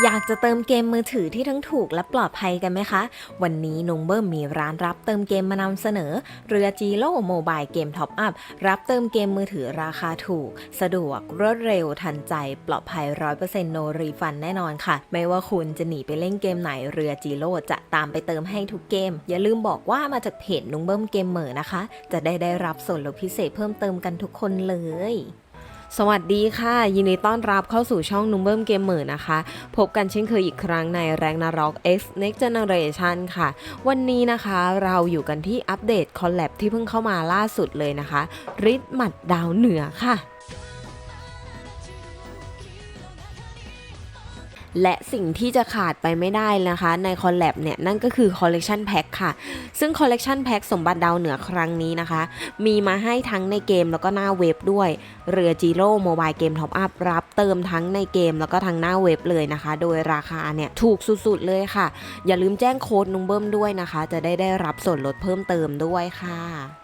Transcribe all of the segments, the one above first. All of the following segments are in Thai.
อยากจะเติมเกมมือถือที่ทั้งถูกและปลอดภัยกันไหมคะ วันนี้นุงเบิ้มมีร้านรับเติมเกมมานำเสนอ เรือจีโร่โมบายเกมท็อปอัพรับเติมเกมมือถือราคาถูก สะดวกรวดเร็วทันใจปลอดภัย 100%โนรีฟันแน่นอนค่ะ ไม่ว่าคุณจะหนีไปเล่นเกมไหนเรือจีโร่จะตามไปเติมให้ทุกเกม อย่าลืมบอกว่ามาจากเพจนุงเบิ้มเกมเหมอนะคะ จะได้ได้รับส่วนลดพิเศษเพิ่มเติมกันทุกคนเลย สวัสดีค่ะ ยินดีต้อนรับเข้าสู่ช่องนุ่มเบิ้มเกมเมอร์นะคะ พบกันเช่นเคยอีกครั้งในแรงนาร็อก X Next Generation ค่ะ วันนี้นะคะเราอยู่กันที่อัปเดตคอลแลบที่เพิ่งเข้ามาล่าสุดเลยนะคะริดหมัดดาวเหนือค่ะ และสิ่งที่จะขาดไปไม่ได้นะคะ ในคอลแลบเนี่ย นั่นก็คือคอลเล t ชันแพ็คค่ะ ซึ่งคอลเล t ชันแพ็คสมบัติดาวเหนือครั้งนี้นะคะ มีมาให้ทั้งในเกมแล้วก็หน้าเว็บด้วย เรือจีโร่โมบายเกมท็อปอัพรับเติมทั้งในเกมแล้วก็ทั้งหน้าเว็บเลยนะคะ โดยราคาเนี่ย ถูกสุดๆเลยค่ะ อย่าลืมแจ้งโค้ดนุงเบิ้มด้วยนะคะ จะได้ได้รับส่วนลดเพิ่มเติมด้วยค่ะ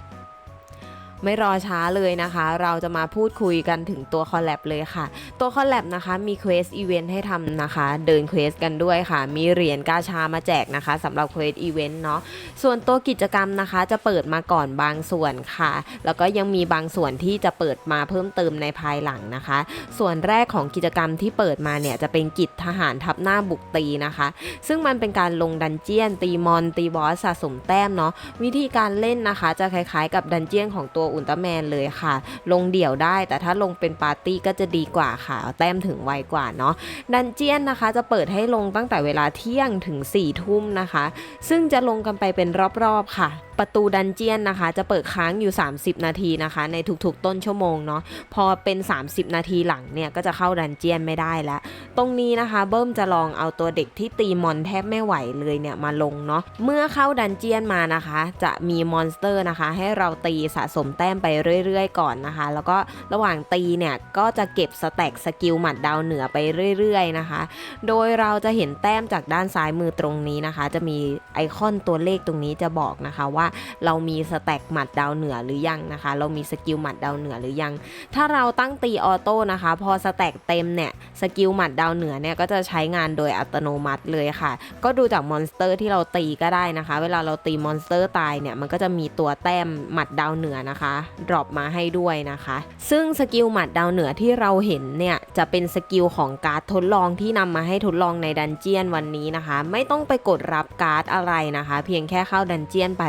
ไม่รอช้าเลยนะคะ เราจะมาพูดคุยกันถึงตัวคอลแลบเลยค่ะ ตัวคอลแลบนะคะมีเควสอีเวนต์ให้ทำนะคะ เดินเควสกันด้วยค่ะ มีเหรียญกาชามาแจกนะคะสำหรับเควสอีเวนต์เนาะส่วนตัวกิจกรรมนะคะจะเปิดมาก่อนบางส่วนค่ะ แล้วก็ยังมีบางส่วนที่จะเปิดมาเพิ่มเติมในภายหลังนะคะ ส่วนแรกของกิจกรรมที่เปิดมาเนี่ยจะเป็นกิจทหารทับหน้าบุกตีนะคะ ซึ่งมันเป็นการลงดันเจียนตีมอนตีบอสสะสมแต้มเนาะวิธีการเล่นนะคะ จะคล้ายๆ กับดันเจียนของตัวอุลตร้าแมนเลยค่ะ ลงเดี่ยวได้ แต่ถ้าลงเป็นปาร์ตี้ก็จะดีกว่าค่ะ แต้มถึงไวกว่าเนาะดันเจียนนะคะจะเปิดให้ลงตั้งแต่เวลาเที่ยงถึง4ี่ทุ่มนะคะ ซึ่งจะลงกันไปเป็นรอบๆค่ะ ประตูดันเจียนนะคะ จะเปิดค้างอยู่ 30 นาทีนะคะ ในทุกๆ ต้นชั่วโมงเนาะพอเป็น 30 นาทีหลังเนี่ยก็จะเข้าดันเจียนไม่ได้แล้ว ตรงนี้นะคะเบิ้มจะลองเอาตัวเด็กที่ตีมอนแทบไม่ไหวเลยเนี่ยมาลงเนาะเมื่อเข้าดันเจียนมานะคะ จะมีมอนสเตอร์นะคะ ให้เราตีสะสมแต้มไปเรื่อยๆ ก่อนนะคะ แล้วก็ระหว่างตีเนี่ยก็จะเก็บสแต็กสกิลหมัดดาวเหนือไปเรื่อยๆนะคะ โดยเราจะเห็นแต้มจากด้านซ้ายมือตรงนี้นะคะ จะมีไอคอนตัวเลขตรงนี้จะบอกนะคะว่าเรามีสแต็กหมัดดาวเหนือหรือยังนะคะ เรามีสกิลหมัดดาวเหนือหรือยัง ถ้าเราตั้งตีออโต้นะคะ พอสแต็กเต็มเนี่ยสกิลหมัดดาวเหนือเนี่ยก็จะใช้งานโดยอัตโนมัติเลยค่ะ ก็ดูจากมอนสเตอร์ที่เราตีก็ได้นะคะ เวลาเราตีมอนสเตอร์ตายเนี่ยมันก็จะมีตัวแต้มหมัดดาวเหนือนะคะดรอปมาให้ด้วยนะคะ ซึ่งสกิลหมัดดาวเหนือที่เราเห็นเนี่ยจะเป็นสกิลของการ์ดทดลองที่นำมาให้ทดลองในดันเจียนวันนี้นะคะ ไม่ต้องไปกดรับการ์ดอะไรนะคะ เพียงแค่เข้าดันเจียนไป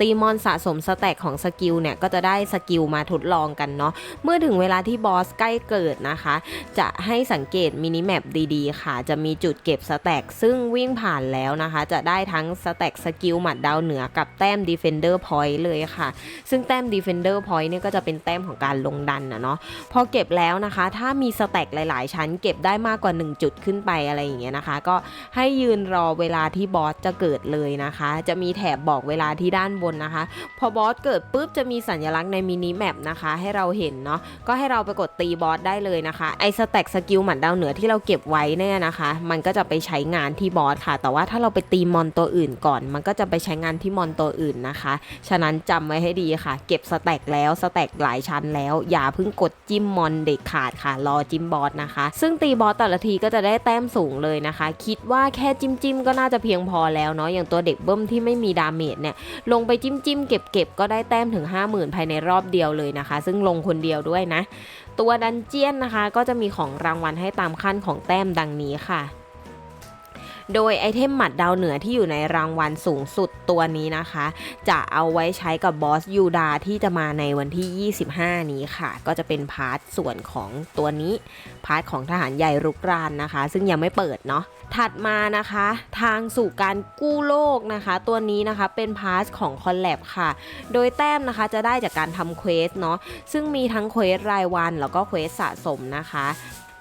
ตีมอนสะสมสแต็กของสกิลเนี่ยก็จะได้สกิลมาทดลองกันเนาะเมื่อถึงเวลาที่บอสใกล้เกิดนะคะ จะให้สังเกตมินิแมปดีๆ ค่ะ จะมีจุดเก็บสแต็กซึ่งวิ่งผ่านแล้วนะคะ จะได้ทั้งสแต็กสกิลหมัดดาวเหนือกับแต้ม Defender Point เลยค่ะ ซึ่งแต้ม Defender Point เนี่ยก็จะเป็นแต้มของการลงดันนะเนาะพอเก็บแล้วนะคะ ถ้ามีสแต็กหลาย ๆ ชั้น เก็บได้มากกว่า 1 จุดขึ้นไปอะไรอย่างเงี้ยนะคะ ก็ให้ยืนรอเวลาที่บอสจะเกิดเลยนะคะ จะมีแถบบอกเวลาที่ด้านบนนะคะ พอบอสเกิดปุ๊บจะมีสัญลักษณ์ในมินิแมปนะคะ ให้เราเห็นเนาะก็ให้เราไปกดตีบอสได้เลยนะคะไอสแต็กสกิลหมัดดาวเหนือที่เราเก็บไว้เนี่ยนะคะ มันก็จะไปใช้งานที่บอสค่ะ แต่ว่าถ้าเราไปตีมอนตัวอื่นก่อน มันก็จะไปใช้งานที่มอนตัวอื่นนะคะ ฉะนั้นจำไว้ให้ดีค่ะ เก็บสแต็กแล้วสแต็กหลายชั้นแล้ว อย่าเพิ่งกดจิ้มมอนเด็กขาดค่ะ รอจิ้มบอสนะคะ ซึ่งตีบอสแต่ละทีก็จะได้แต้มสูงเลยนะคะ คิดว่าแค่จิ้มจิ้มก็น่าจะเพียงพอแล้วเนาะอย่างตัวเด็กเบิ้มที่ไม่มีดาเมจเนี่ยลงไปจิ้มจิ้มเก็บเก็บก็ได้แต้มถึง 50,000 ภายในรอบเดียวเลยนะคะ ซึ่งลงคนเดียวด้วยนะ ตัวดันเจียนนะคะ ก็จะมีของรางวัลให้ตามขั้นของแต้มดังนี้ค่ะ โดยไอเทมหมัดดาวเหนือที่อยู่ในรางวัลสูงสุดตัวนี้นะคะ จะเอาไว้ใช้กับบอสยูดาที่จะมาในวันที่ 25 นี้ค่ะ ก็จะเป็นพาร์ทส่วนของตัวนี้ พาร์ทของทหารใหญ่รุกรานนะคะ ซึ่งยังไม่เปิดเนาะถัดมานะคะ ทางสู่การกู้โลกนะคะ ตัวนี้นะคะเป็นพาร์ทของคอลแลบค่ะ โดยแต้มนะคะจะได้จากการทำเควสเนาะซึ่งมีทั้งเควสรายวันแล้วก็เควสสะสมนะคะ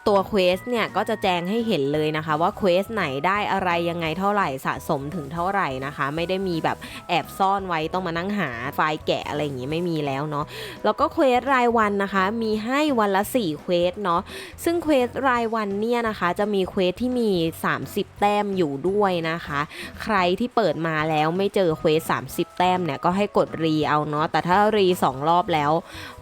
ตัวเควสเนี่ยก็จะแจ้งให้เห็นเลยนะคะ ว่าเควสไหนได้อะไรยังไงเท่าไหร่สะสมถึงเท่าไหร่นะคะ ไม่ได้มีแบบแอบซ่อนไว้ต้องมานั่งหาไฟล์แกะอะไรอย่างงี้ไม่มีแล้วเนาะแล้วก็เควสรายวันนะคะ มีให้วันละ4เควสเนาะซึ่งเควสรายวันเนี่ยนะคะจะมีเควสที่มี 30 แต้มอยู่ด้วยนะคะ ใครที่เปิดมาแล้วไม่เจอเควส30 แต้มเนี่ยก็ให้กดรีเอาเนาะแต่ถ้ารีสองรอบแล้ว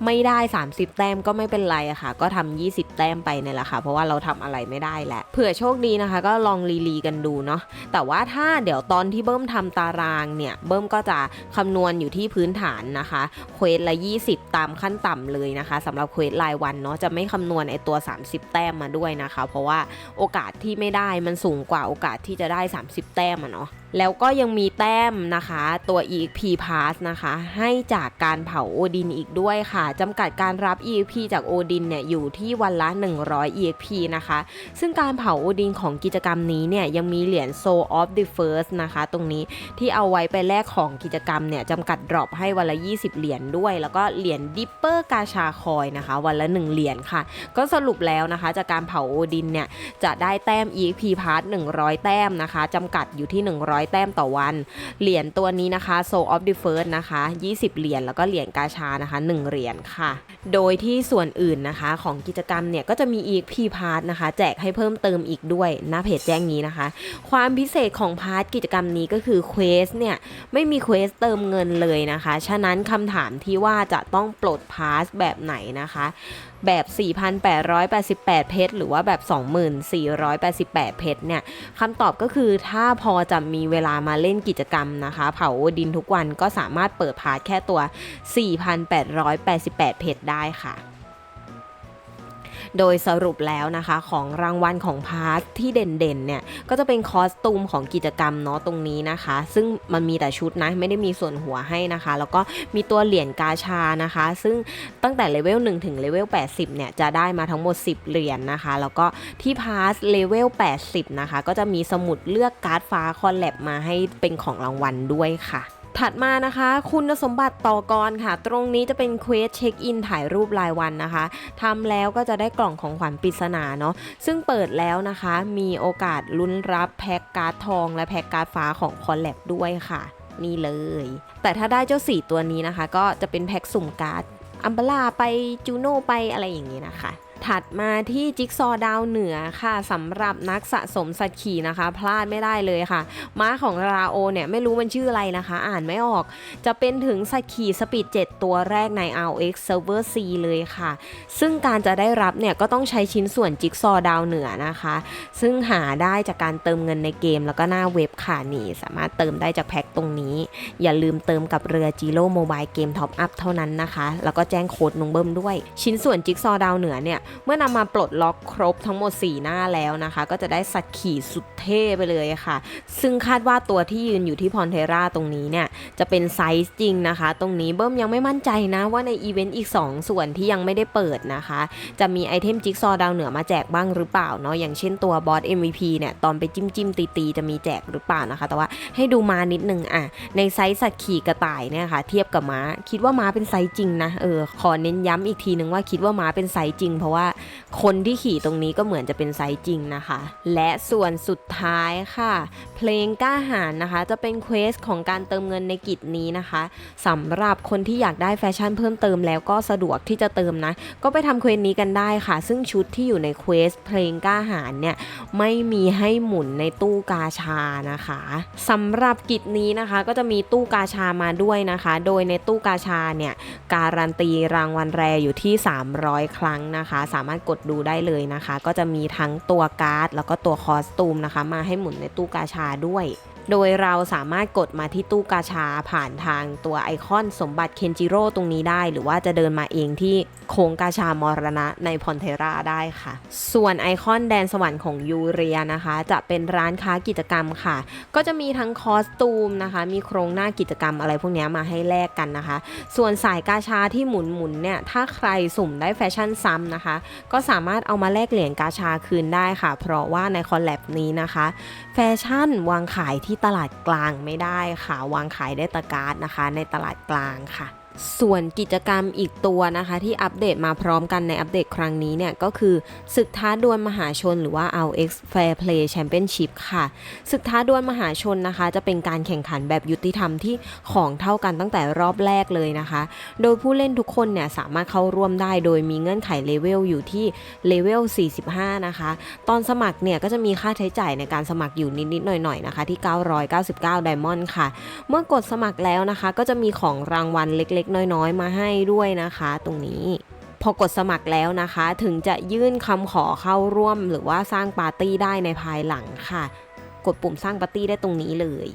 ไม่ได้ 30 แต้มก็ไม่เป็นไรอะค่ะ ก็ทำ20 แต้มไปเนี่ยแหละค่ะเพราะว่าเราทำอะไรไม่ได้แหละเผื่อโชคดีนะคะ ก็ลองรีรีกันดูเนาะแต่ว่าถ้าเดี๋ยวตอนที่เบิ้มทำตารางเนี่ยเบิ้มก็จะคำนวณอยู่ที่พื้นฐานนะคะเควสละ 20 ตามขั้นต่ำเลยนะคะสำหรับเควสรายวันเนาะจะไม่คำนวณไอตัว 30 แต้มมาด้วยนะคะ เพราะว่าโอกาสที่ไม่ได้มันสูงกว่าโอกาสที่จะได้ 30 แต้มอะเนาะแล้วก็ยังมีแต้มนะคะตัว EXP Pass นะคะ ให้จากการเผาโอดินอีกด้วยค่ะจำกัดการรับ EXP จากโอดินเนี่ยอยู่ที่วันละ 100 EXP นะคะ ซึ่งการเผาโอดินของกิจกรรมนี้เนี่ยยังมีเหรียญ Soul of the First นะคะ ตรงนี้ที่เอาไว้ไปแลกของกิจกรรมเนี่ยจำกัดดรอปให้วันละ 20 เหรียญด้วย แล้วก็เหรียญดิปเปอร์กาชาคอยนะคะ วันละ 1 เหรียญค่ะ ก็สรุปแล้วนะคะจากการเผาโอดินเนี่ยจะได้แต้ม EXP Pass 100 แต้มนะคะจำกัดอยู่ที่ 100แต้มต่อวัน เหรียญตัวนี้นะคะ Soul of the First นะคะ 20 เหรียญแล้วก็เหรียญกาชานะคะ 1 เหรียญค่ะ โดยที่ส่วนอื่นนะคะของกิจกรรมเนี่ยก็จะมี EXP Pass นะคะ แจกให้เพิ่มเติมอีกด้วยหน้าเพจแจ้งนี้นะคะ ความพิเศษของพาร์ทกิจกรรมนี้ก็คือเควสเนี่ยไม่มีเควสเติมเงินเลยนะคะ ฉะนั้นคำถามที่ว่าจะต้องปลดพาสแบบไหนนะคะ แบบ 4,888 เพชร หรือว่าแบบ 2,488 เพชรเนี่ยคำตอบก็คือถ้าพอจะมีเวลามาเล่นกิจกรรมนะคะ เผาดินทุกวันก็สามารถเปิดพาร์ทแค่ตัว 4,888 เพชรได้ค่ะ โดยสรุปแล้วนะคะของรางวัลของพาร์ทที่เด่นๆเนี่ยก็จะเป็นคอสตูมของกิจกรรมเนาะตรงนี้นะคะ ซึ่งมันมีแต่ชุดนะไม่ได้มีส่วนหัวให้นะคะ แล้วก็มีตัวเหรียญกาชานะคะ ซึ่งตั้งแต่เลเวล1ถึงเลเวล80เนี่ยจะได้มาทั้งหมด 10 เหรียญนะคะ แล้วก็ที่พาร์ทเลเวล80นะคะก็จะมีสมุดเลือกการ์ดฟ้าคอลแลบมาให้เป็นของรางวัลด้วยค่ะ ถัดมานะคะ คุณสมบัติต่อกรค่ะ ตรงนี้จะเป็นเควสเช็คอินถ่ายรูปรายวันนะคะทำแล้วก็จะได้กล่องของขวัญปริศนาเนาะซึ่งเปิดแล้วนะคะ มีโอกาสลุ้นรับแพ็กการ์ดทอง และแพ็กการ์ดฟ้าของคอลแลบด้วยค่ะ นี่เลย แต่ถ้าได้เจ้าสี่ตัวนี้นะคะ ก็จะเป็นแพ็กสุ่มการ์ดอัมบลาไปจูโน่ไปอะไรอย่างนี้นะคะ ถัดมาที่จิ๊กซอว์ดาวเหนือค่ะสำหรับนักสะสมสัตว์ขี่นะคะ พลาดไม่ได้เลยค่ะ ม้าของราโอเนี่ยไม่รู้มันชื่ออะไรนะคะ อ่านไม่ออก จะเป็นถึงสัตว์ขี่สปีด 7 ตัวแรกใน RX Server C เลยค่ะ ซึ่งการจะได้รับเนี่ยก็ต้องใช้ชิ้นส่วนจิ๊กซอว์ดาวเหนือนะคะ ซึ่งหาได้จากการเติมเงินในเกม แล้วก็หน้าเว็บค่ะนี่สามารถเติมได้จากแพ็คตรงนี้ อย่าลืมเติมกับเรือจีโร่โมบายเกมท็อปอัพเท่านั้นนะคะ แล้วก็แจ้งโค้ดนุงเบิ้มด้วย ชิ้นส่วนจิ๊กซอว์ดาวเหนือเนี่ยเมื่อนำมาปลดล็อกครบทั้งหมด 4 หน้าแล้วนะคะ ก็จะได้สัตว์ขี่สุดเท่ไปเลยค่ะ ซึ่งคาดว่าตัวที่ยืนอยู่ที่พรเทราตรงนี้เนี่ย จะเป็นไซส์จริงนะคะ ตรงนี้เบิ้มยังไม่มั่นใจนะว่าในอีเวนต์อีก 2 ส่วนที่ยังไม่ได้เปิดนะคะ จะมีไอเทมจิ๊กซอว์ดาวเหนือมาแจกบ้างหรือเปล่าเนาะอย่างเช่นตัวบอส MVP เนี่ยตอนไปจิ้มจิ้มตีตีจะมีแจกหรือเปล่านะคะ แต่ว่าให้ดูมานิดนึงอะในไซส์สัตว์ขี่กระต่ายเนี่ยค่ะ เทียบกับม้า คิดว่าม้าเป็นไซส์จริงนะเออขอเน้นย้ำอีกทีนึงว่าคิดว่าม้าเป็นไซส์จริงเพราะว่าคนที่ขี่ตรงนี้ก็เหมือนจะเป็นไซส์จริงนะคะ และส่วนสุดท้ายค่ะ เพลงกล้าหาญนะคะ จะเป็นเควสของการเติมเงินในกิจนี้นะคะสำหรับคนที่อยากได้แฟชั่นเพิ่มเติมแล้วก็สะดวกที่จะเติมนะ ก็ไปทำเควสนี้กันได้ค่ะ ซึ่งชุดที่อยู่ในเควสเพลงกล้าหาญเนี่ยไม่มีให้หมุนในตู้กาชานะคะสำหรับกิจนี้นะคะก็จะมีตู้กาชามาด้วยนะคะ โดยในตู้กาชาเนี่ยการันตีรางวัลแรอยู่ที่ 300 ครั้งนะคะสามารถกดดูได้เลยนะคะ ก็จะมีทั้งตัวการ์ด แล้วก็ตัวคอสตูมนะคะ มาให้หมุนในตู้กาชาด้วย โดยเราสามารถกดมาที่ตู้กาชาผ่านทางตัวไอคอนสมบัติเคนจิโร่ตรงนี้ได้ หรือว่าจะเดินมาเองที่โค้งกาชามรณะในพอนเทราได้ค่ะ ส่วนไอคอนแดนสวรรค์ของยูเรียนะคะ จะเป็นร้านค้ากิจกรรมค่ะ ก็จะมีทั้งคอสตูมนะคะ มีโครงหน้ากิจกรรมอะไรพวกนี้มาให้แลกกันนะคะ ส่วนสายกาชาที่หมุนหมุนๆเนี่ย ถ้าใครสุ่มได้แฟชั่นซ้ำนะคะ ก็สามารถเอามาแลกเหรียญกาชาคืนได้ค่ะ เพราะว่าในคอลแลบนี้นะคะ แฟชั่นวางขายที่ตลาดกลางไม่ได้ค่ะ วางขายได้ตะการ์ดนะคะ ในตลาดกลางค่ะ ส่วนกิจกรรมอีกตัวนะคะที่อัปเดตมาพร้อมกันในอัปเดตครั้งนี้เนี่ยก็คือศึกท้าดวลมหาชนหรือว่า RX Fair Play Championship ค่ะ ศึกท้าดวลมหาชนนะคะ จะเป็นการแข่งขันแบบยุติธรรมที่ของเท่ากันตั้งแต่รอบแรกเลยนะคะ โดยผู้เล่นทุกคนเนี่ยสามารถเข้าร่วมได้โดยมีเงื่อนไขเลเวลอยู่ที่เลเวล 45 นะคะ ตอนสมัครเนี่ยก็จะมีค่าใช้จ่ายในการสมัครอยู่นิดๆหน่อยๆนะคะที่ 999 ไดมอนด์ค่ะ เมื่อกดสมัครแล้วนะคะ ก็จะมีของรางวัลเล็กๆ น้อยๆ มาให้ด้วยนะคะ ตรงนี้ พอกดสมัครแล้วนะคะ ถึงจะยื่นคำขอเข้าร่วม หรือว่าสร้างปาร์ตี้ได้ในภายหลังค่ะ กดปุ่มสร้างปาร์ตี้ได้ตรงนี้เลย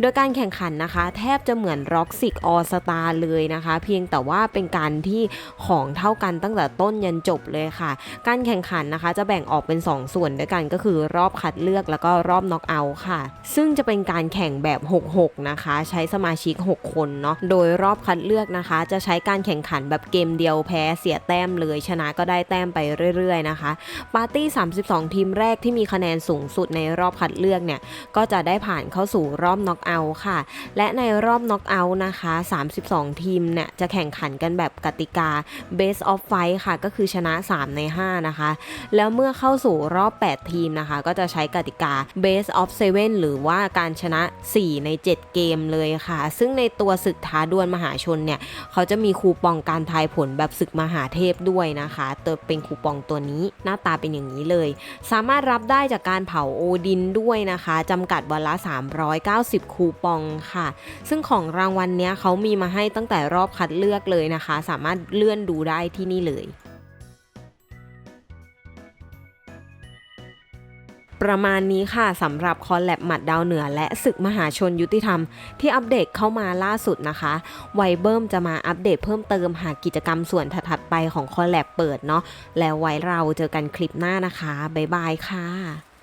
โดยการแข่งขันนะคะ แทบจะเหมือน Rock ิกออสตาเลยนะคะ เพียงแต่ว่าเป็นการที่ของเท่ากันตั้งแต่ต้นยันจบเลยค่ะ การแข่งขันนะคะ จะแบ่งออกเป็น 2 ส่วนด้วยกันก็คือรอบคัดเลือกแล้วก็รอบน็อกเอาท์ค่ะ ซึ่งจะเป็นการแข่งแบบ 6-6 นะคะ ใช้สมาชิก 6 คนเนาะโดยรอบคัดเลือกนะคะ จะใช้การแข่งขันแบบเกมเดียวแพ้เสียแต้มเลย ชนะก็ได้แต้มไปเรื่อยๆนะคะปาร์ตี้ 32 ทีมแรกที่มีคะแนนสูงสุดในรอบคัดเลือกเนี่ยก็จะได้ผ่านเข้าสู่รอบน็อกเอาท์ค่ะ และในรอบน็อกเอาท์นะคะ 32 ทีมเนี่ยจะแข่งขันกันแบบกติกา Base of Fight ค่ะ ก็คือชนะ 3 ใน 5 นะคะ แล้วเมื่อเข้าสู่รอบ 8 ทีมนะคะ ก็จะใช้กติกา Base of 7หรือว่าการชนะ 4 ใน 7 เกมเลยค่ะ ซึ่งในตัวศึกท้าดวลมหาชนเนี่ย เขาจะมีคูปองการทายผลแบบศึกมหาเทพด้วยนะคะเติมเป็นคูปองตัวนี้หน้าตาเป็นอย่างนี้เลย สามารถรับได้จากการเผาโอดินด้วยนะคะจำกัดวันละ 390คูปองค่ะ ซึ่งของรางวัลเนี้ยเขามีมาให้ตั้งแต่รอบคัดเลือกเลยนะคะ สามารถเลื่อนดูได้ที่นี่เลยประมาณนี้ค่ะสำหรับคอลแลบหมัดดาวเหนือ และศึกมหาชนยุติธรรม ที่อัปเดตเข้ามาล่าสุดนะคะไวเบิร์มจะมาอัปเดตเพิ่มเติมหากกิจกรรมส่วนถัดไปของคอลแลบเปิดเนาะแล้วไว้เราเจอกันคลิปหน้านะคะ บ๊ายบายค่ะ